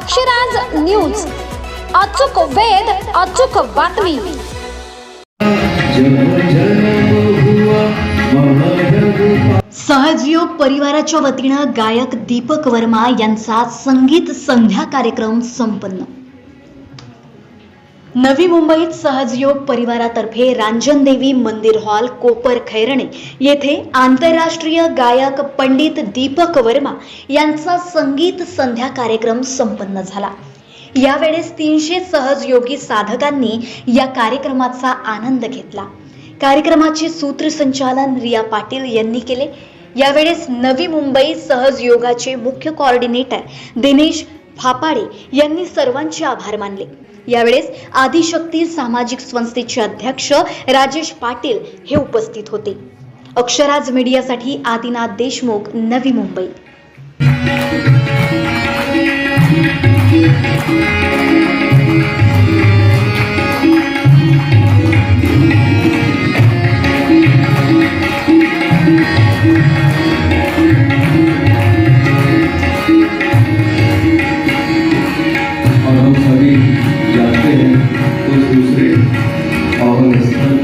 Akshraj news. अचूक वेद अचूक बातमी. सहजयोग परिवाराच्या वतीनं गायक दीपक वर्मा यांचा संगीत संध्या कार्यक्रम संपन्न. नवी मुंबईत सहजयोग परिवारातर्फे रांजनदेवी मंदिर हॉल कोपर खैरणे. येथे आंतरराष्ट्रीय गायक पंडित दीपक वर्मा यांचा संगीत संध्या कार्यक्रम संपन्न झाला. यावेळेस तीनशे सहजयोगी साधकांनी या कार्यक्रमाचा आनंद घेतला. कार्यक्रमाचे सूत्रसंचालन रिया पाटील यांनी केले. यावेळेस नवी मुंबई सहजयोगाचे मुख्य कोऑर्डिनेटर दिनेश फापाडे यांनी सर्वांचे आभार मानले. यावेळेस आदिशक्ती सामाजिक संस्थेचे अध्यक्ष राजेश पाटील हे उपस्थित होते. Akshraj मीडियासाठी Adinath Deshmukh Navi Mumbai. Christmas music, all of this.